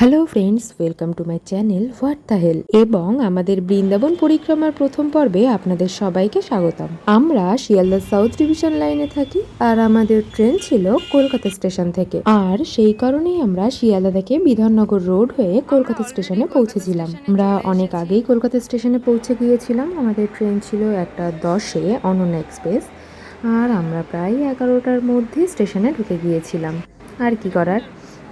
Hello friends welcome to my channel what the hell এবং আমাদের বৃন্দাবন পরিক্রমার প্রথম পর্বে আপনাদের সবাইকে স্বাগতম। আমরা শিয়ালদা সাউথ ডিভিশন লাইনে থাকি আর আমাদের ট্রেন ছিল কলকাতা স্টেশন থেকে। আর সেই কারণেই আমরা শিয়ালদা থেকে বিধাননগর রোড হয়ে কলকাতা স্টেশনে পৌঁছেছিলাম। আমরা অনেক আগেই কলকাতা স্টেশনে পৌঁছে গিয়েছিলাম। আমাদের ট্রেন ছিল একটা দশে অনন্যা এক্সপ্রেস আর আমরা প্রায় এগারোটার মধ্যে স্টেশনে ঢুকে গিয়েছিলাম। আর কি করার?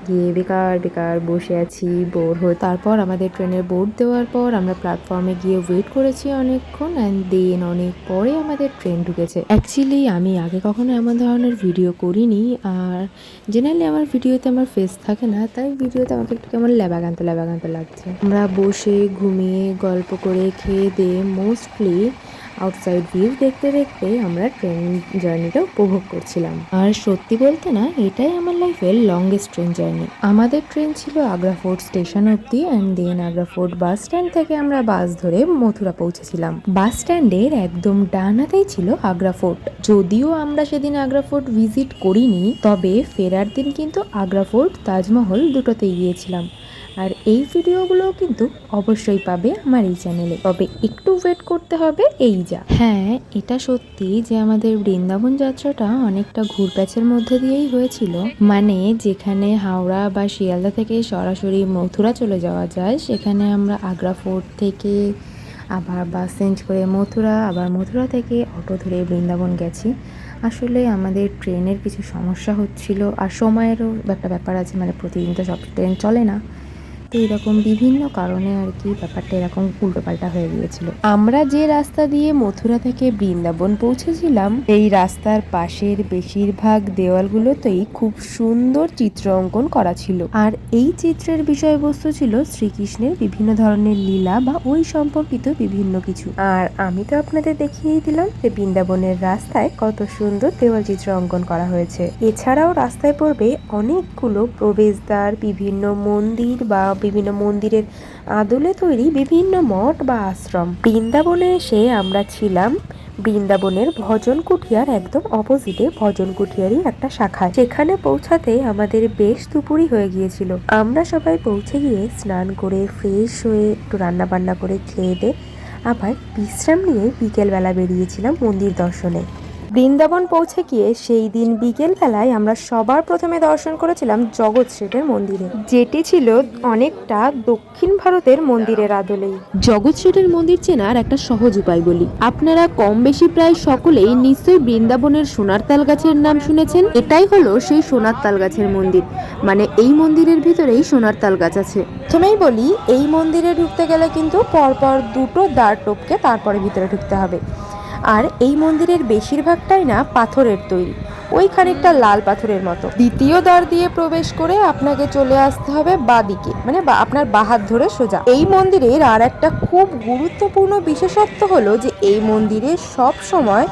গিয়ে বেকার বেকার বসে আছি, বোর হয়ে তারপর আমাদের ট্রেনের বোর্ড দেওয়ার পর আমরা প্ল্যাটফর্মে গিয়ে ওয়েট করেছি অনেকক্ষণ অ্যান্ড দেন অনেক পরে আমাদের ট্রেন ঢুকেছে। অ্যাকচুয়ালি আমি আগে কখনো এমন ধরনের ভিডিও করিনি আর জেনারেলি আমার ভিডিওতে আমার ফেস থাকে না, তাই ভিডিওতে আমাকে একটু কেমন ল্যাবাগান্ত ল্যাবাগান্ত লাগছে। আমরা বসে, ঘুমিয়ে, গল্প করে, খেয়ে দিয়ে মোস্টলি আউটসাইড ভিউ দেখতে দেখতে আমরা ট্রেন জার্নিটা উপভোগ করছিলাম। আর সত্যি বলতে না, এটাই আমার লাইফের লংগেস্ট ট্রেন জার্নি আমাদের ট্রেন ছিল আগ্রা ফোর্ট স্টেশন অবধি and then Agra fort bus stand থেকে আমরা বাস ধরে মথুরা পৌঁছেছিলাম। বাস স্ট্যান্ডের একদম ডানাতেই ছিল আগ্রা ফোর্ট যদিও আমরা সেদিন আগ্রা ফোর্ট ভিজিট করিনি, তবে ফেরার দিন কিন্তু আগ্রা ফোর্ট তাজমহল দুটোতেই গিয়েছিলাম। আর এই ভিডিওগুলো কিন্তু অবশ্যই পাবে আমার এই চ্যানেলে। তবে একটু ওয়েট করতে হবে এই যা। হ্যাঁ এটা সত্যি যে আমাদের বৃন্দাবন যাত্রাটা অনেকটা ঘুরপ্যাচের মধ্যে দিয়েই হয়েছিল। মানে যেখানে হাওড়া বা শিয়ালদা থেকে সরাসরি মথুরা চলে যাওয়া যায়, সেখানে আমরা আগ্রা ফোর্ট থেকে আবার বাস চেঞ্জ করে মথুরা, আবার মথুরা থেকে অটো ধরে বৃন্দাবন গেছি। আসলে আমাদের ট্রেনের কিছু সমস্যা হচ্ছিল, আর সময়েরও একটা ব্যাপার আছে মানে প্রতিদিন তো সব ট্রেন চলে না। তো এরকম বিভিন্ন কারণে আর কি ব্যাপারটা এরকম উল্টোপাল্টা হয়ে গিয়েছিল। আমরা যে রাস্তা দিয়ে মথুরা থেকে বৃন্দাবন পৌঁছেছিলাম, এই রাস্তার পাশের বেশিরভাগ দেওয়ালগুলোতেই খুব সুন্দর চিত্র অঙ্কন করা ছিল। আর এই চিত্রের বিষয়বস্তু ছিল শ্রীকৃষ্ণের বিভিন্ন ধরনের লীলা বা ওই সম্পর্কিত বিভিন্ন কিছু। আর আমি তো আপনাদের দেখিয়েই দিলাম যে বৃন্দাবনের রাস্তায় কত সুন্দর দেওয়াল চিত্র অঙ্কন করা হয়েছে। এছাড়াও রাস্তায় পড়বে অনেকগুলো প্রবেশদ্বার, বিভিন্ন মন্দির বা বিভিন্ন মন্দিরের আদলে তৈরি বিভিন্ন মঠ বা আশ্রম। বৃন্দাবনে এসে আমরা ছিলাম বৃন্দাবনের ভজন কুঠিয়ার একদম অপোজিটে ভজন কুঠিয়ারই একটা শাখায় সেখানে পৌঁছাতে আমাদের বেশ দুপুরই হয়ে গিয়েছিল। আমরা সবাই পৌঁছে গিয়ে স্নান করে ফ্রেশ হয়ে একটু রান্না বান্না করে খেয়ে দে আবার বিশ্রাম নিয়ে বিকেলবেলা বেরিয়েছিলাম মন্দির দর্শনে। বৃন্দাবন পৌঁছে গিয়ে সেই দিন বিকেল বেলায় আমরা সবার প্রথমে দর্শন করেছিলাম জগৎ শেঠের মন্দিরে। যেটি ছিল অনেকটা দক্ষিণ ভারতের মন্দিরের আদলেই। জগৎ শেঠের মন্দির চেনার একটা সহজ উপায় বলি। আপনারা কম বেশি প্রায় সকলেই নিশ্চয়ই বৃন্দাবনের সোনার তাল গাছের নাম শুনেছেন? এটাই হলো সেই সোনার তাল গাছের মন্দির। মানে এই মন্দিরের ভিতরেই সোনার তাল গাছ আছে। প্রথমেই বলি এই মন্দিরে ঢুকতে গেলে কিন্তু পরপর দুটো দ্বার টপকে তারপরে ভিতরে ঢুকতে হবে। আর এই মন্দিরের বেশিরভাগটাই না পাথরের তৈরি। ওই খানিকটা লাল পাথরের মতো। দ্বিতীয় দ্বার দিয়ে প্রবেশ করে আপনাকে চলে আসতে হবে মানে বা- আপনার বাহাত ধরে সোজা। এই মন্দিরের আর একটা খুব গুরুত্বপূর্ণ বিশেষত্ব হলো যে এই মন্দিরে সব সময়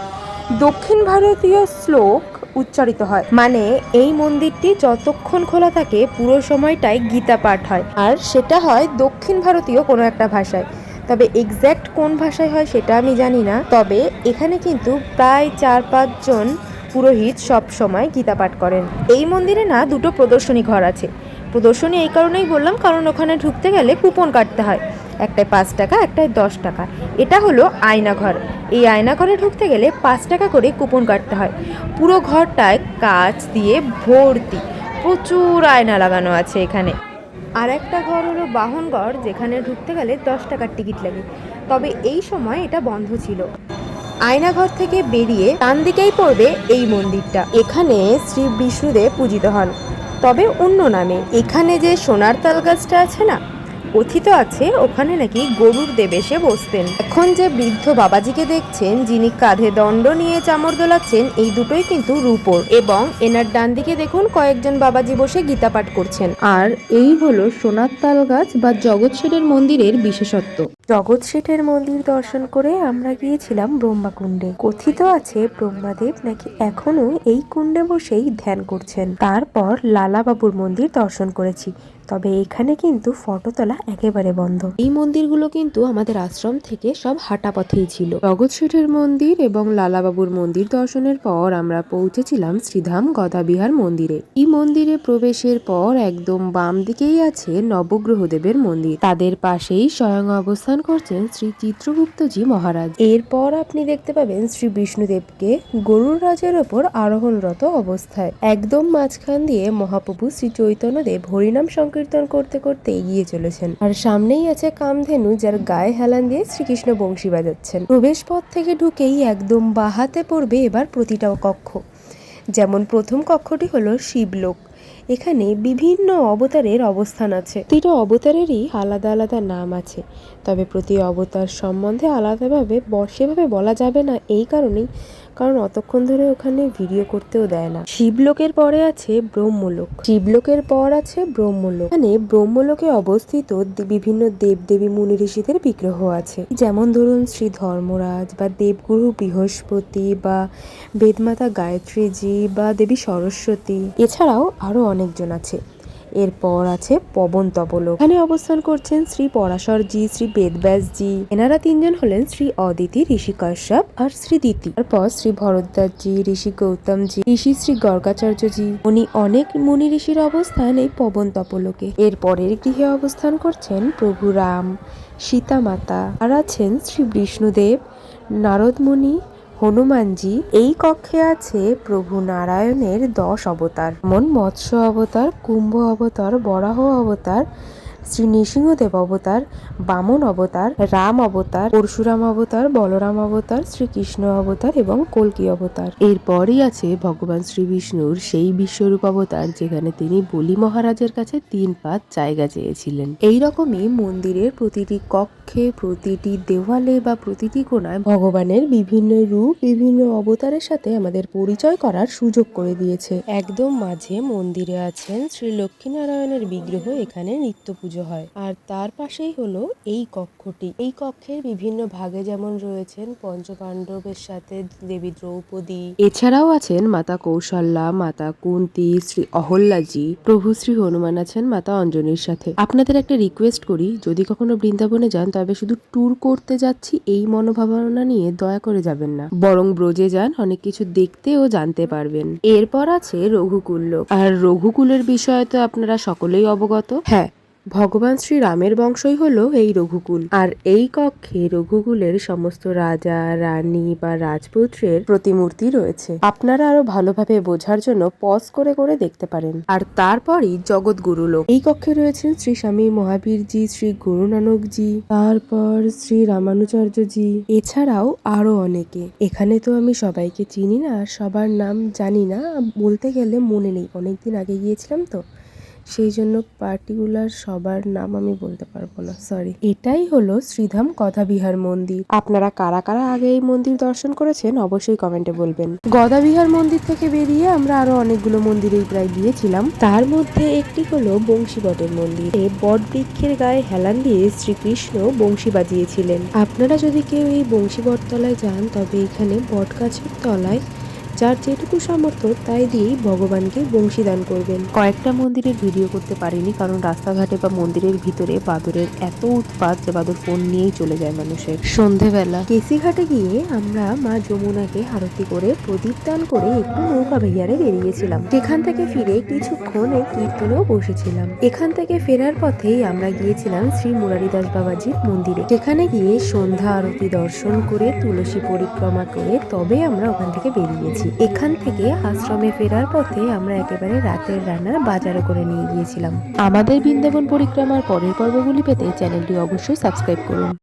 দক্ষিণ ভারতীয় শ্লোক উচ্চারিত হয়। মানে এই মন্দিরটি যতক্ষণ খোলা থাকে পুরো সময়টাই গীতা পাঠ হয়। আর সেটা হয় দক্ষিণ ভারতীয় কোনো একটা ভাষায়। তবে এক্স্যাক্ট কোন ভাষায় হয় সেটা আমি জানি না। তবে এখানে কিন্তু প্রায় চার পাঁচজন পুরোহিত সব সময় গীতা পাঠ করেন। এই মন্দিরে না দুটো প্রদর্শনী ঘর আছে। প্রদর্শনী এই কারণেই বললাম, কারণ ওখানে ঢুকতে গেলে কুপন কাটতে হয়। একটায় পাঁচ টাকা, একটায় দশ টাকা। এটা হলো আয়নাঘর এই আয়নাঘরে ঢুকতে গেলে পাঁচ টাকা করে কুপন কাটতে হয়। পুরো ঘরটায় কাচ দিয়ে ভর্তি। প্রচুর আয়না লাগানো আছে এখানে। আর একটা ঘর হলো বাহনগড়, যেখানে ঢুকতে গেলে দশ টাকার টিকিট লাগে। তবে এই সময় এটা বন্ধ ছিল। আয়নাঘর থেকে বেরিয়ে ডান দিকেই পড়বে এই মন্দিরটা। এখানে শ্রী বিষ্ণুদেব পূজিত হন। তবে অন্য নামে, এখানে যে সোনার তাল গাছটা আছে না কথিত আছে, ওখানে নাকি গরুর দেব এসে বসতেন। এখন যে বৃদ্ধ বাবাজিকে দেখছেন, যিনি কাঁধে দণ্ড নিয়ে চামড় দোলাচ্ছেন, এই দুটোই কিন্তু রূপোর। এবং এনার ডান দিকে দেখুন, কয়েকজন বাবাজি বসে গীতা পাঠ করছেন। আর এই হলো সোনার তাল গাছ বা জগৎ মন্দিরের বিশেষত্ব। জগৎ শেঠের মন্দির দর্শন করে আমরা গিয়েছিলাম ব্রহ্মাকুণ্ডে। কথিত আছে ব্রহ্মাদেব নাকি এখনও এই কুণ্ডে বসেই ধ্যান করছেন। তারপর লালা বাবুর মন্দির দর্শন করেছি। তবে এখানে কিন্তু ফটো তোলা একেবারে বন্ধ। এই মন্দিরগুলো কিন্তু আমাদের আশ্রম থেকে সব হাঁটা পথেই ছিল। জগৎ শেঠের মন্দির এবং লালাবাবুর মন্দির দর্শনের পর আমরা পৌঁছেছিলাম শ্রীধাম গদাবিহার মন্দিরে। এই মন্দিরে প্রবেশের পর একদম বাম দিকেই আছে নবগ্রহদেবের মন্দির। তাদের পাশেই স্বয়ং অবস্থান করছেন শ্রী চিত্রগুপ্তজি মহারাজ। এরপর আপনি দেখতে পাবেন শ্রী বিষ্ণুদেবকে গরুর রাজের ওপর আরোহণরত অবস্থায়। একদম মাঝখান দিয়ে মহাপ্রভু শ্রী চৈতন্যদেব হরিনাম সংকীর্তন করতে করতে এগিয়ে চলেছেন। আর সামনেই আছে কামধেনু, যার গায়ে হেলান দিয়ে শ্রীকৃষ্ণ বংশী বাজাচ্ছেন। প্রবেশ পথ থেকে ঢুকেই একদম বাহাতে পড়বে এবার প্রতিটা কক্ষ। যেমন প্রথম কক্ষটি হলো শিবলোক। এখানে বিভিন্ন অবতারের অবস্থান আছে। প্রতিটা অবতারেরই আলাদা আলাদা নাম আছে। তবে প্রতি অবতার সম্বন্ধে আলাদাভাবে সেভাবে বলা যাবে না। এই কারণেই কারণ অতক্ষণ ধরে ওখানে ভিডিও করতেও দেয় না। শিবলোকের পরে আছে ব্রহ্মলোক। শিবলোকের পর আছে ব্রহ্মলোক। এখানে ব্রহ্মলোকে অবস্থিত বিভিন্ন দেবদেবী মুনি ঋষিদের বিগ্রহ আছে। যেমন ধরুন শ্রী ধর্মরাজ বা দেবগুরু বৃহস্পতি বা বেদমাতা গায়ত্রীজি বা দেবী সরস্বতী। এছাড়াও আরও অনেকজন আছে। এরপর আছে পবন তপলোক। এখানে অবস্থান করছেন শ্রী পরাশরজি, শ্রী বেদব্যাসজি। এনারা তিনজন হলেন শ্রী অদিতি ঋষি কাশ্যপ আর শ্রী দিতি। তারপর শ্রী ভরদ্বাজজি, ঋষি গৌতমজি, ঋষি শ্রী গর্গাচার্যজি। উনি অনেক মুনি ঋষির অবস্থান এই পবন তপলোকে। এরপরের গৃহে অবস্থান করছেন প্রভু রাম সীতা মাতা আর আছেন শ্রী বিষ্ণুদেব নারদমুনি হনুমানজি এই কক্ষে আছে প্রভু নারায়ণের দশ অবতার। যেমন মৎস্য অবতার, কুম্ভ অবতার, বরাহ অবতার শ্রী নৃসিংহদেব অবতার, বামন অবতার, রাম অবতার, পরশুরাম অবতার, বলরাম অবতার, শ্রীকৃষ্ণ অবতার এবং কল্কি অবতার। এরপরই আছে ভগবান শ্রী বিষ্ণুর সেই বিশ্বরূপ অবতার যেখানে তিনি বলি মহারাজের কাছে তিন পাত জায়গা চেয়েছিলেন। এই রকমই মন্দিরের প্রতিটি কক্ষে, প্রতিটি দেওয়ালে বা প্রতিটি কোণায় ভগবানের বিভিন্ন রূপ, বিভিন্ন অবতারের সাথে আমাদের পরিচয় করার সুযোগ করে দিয়েছে। একদম মাঝে মন্দিরে আছেন শ্রী লক্ষ্মীনারায়ণের বিগ্রহ, এখানে নিত্য পুজো হয়। আর তার পাশেই হলো এই কক্ষটি। এই কক্ষের বিভিন্ন ভাগে যেমন রয়েছেন পঞ্চপাণ্ডবের সাথে দেবী দ্রৌপদী। এছাড়াও আছেন মাতা কৌশল্যা, মাতা কুন্তি, শ্রী অহল্যাজি, প্রভু শ্রী হনুমান আছেন মাতা অঞ্জনীর সাথে। আপনাদের একটা রিকোয়েস্ট করি, যদি কখনো বৃন্দাবনে যান, তবে শুধু ট্যুর করতে যাচ্ছি, এই মনোভাবনা নিয়ে দয়া করে যাবেন না। বরং ব্রজে যান, অনেক কিছু দেখতে ও জানতে পারবেন। এরপর আছে রঘুকুল লোক। আর রঘুকুলের বিষয়ে তো আপনারা সকলেই অবগত। হ্যাঁ ভগবান শ্রী রামের বংশই হলো এই রঘুকুল। আর এই কক্ষে রঘুকুলের সমস্ত রাজা, রানী বা রাজপুত্রের প্রতিমূর্তি রয়েছে। আপনারা আরও ভালোভাবে বোঝার জন্য পজ করে করে দেখতে পারেন। আর তারপরই জগৎগুরু লোক। এই কক্ষে রয়েছেন শ্রী স্বামী মহাবীরজি, শ্রী গুরু নানকজি তারপর শ্রী রামানুচার্যজি এছাড়াও আরও অনেকে। এখানে তো আমি সবাইকে চিনি না, সবার নাম জানি না। বলতে গেলে মনে নেই। অনেকদিন আগে গিয়েছিলাম তো। সেই জন্য পার্টিকুলার সবার নাম আমি বলতে পারব না সরি এটাই হলো শ্রীধাম গদাবিহার মন্দির। আপনারা কারা কারা আগে এই মন্দির দর্শন করেছেন অবশ্যই কমেন্টে বলবেন। গদাবিহার মন্দির থেকে বেরিয়ে আমরা আরও অনেকগুলো মন্দিরেই প্রায় গিয়েছিলাম। তার মধ্যে একটি হলো বংশীবটের মন্দির। বট বৃক্ষের গায়ে হেলান দিয়ে শ্রীকৃষ্ণ বংশী বাজিয়েছিলেন। আপনারা যদি কেউ এই বংশী বটতলায় যান, তবে এখানে বট গাছের তলায় যার যেটুকু সামর্থ্য তাই দিয়েই ভগবানকে বংশীদান করবেন। কয়েকটা মন্দিরের ভিডিও করতে পারিনি কারণ রাস্তাঘাটে বা মন্দিরের ভিতরে বাদরের এত উৎপাত যে বাদর ফোন নিয়েই চলে যায় মানুষের। সন্ধেবেলা। কেসিঘাটে গিয়ে আমরা মা যমুনাকে আরতি করে প্রদীপ দান করে একটু নৌকা ভাইয়ারে বেরিয়েছিলাম। সেখান থেকে ফিরে কিছুক্ষণ কীর্তনেও বসেছিলাম। এখান থেকে ফেরার পথেই আমরা গিয়েছিলাম শ্রী মুরারিদাস বাবাজির মন্দিরে। সেখানে গিয়ে সন্ধ্যা আরতি দর্শন করে তুলসী পরিক্রমা করে তবে আমরা ওখান থেকে বেরিয়েছি। এখান থেকে আশ্রমে ফেরার পথে আমরা একেবারে রাতের রান্নার বাজারও করে নিয়ে গিয়েছিলাম। আমাদের বৃন্দাবন পরিক্রমার পরের পর্বগুলি পেতে চ্যানেলটি অবশ্যই সাবস্ক্রাইব করুন।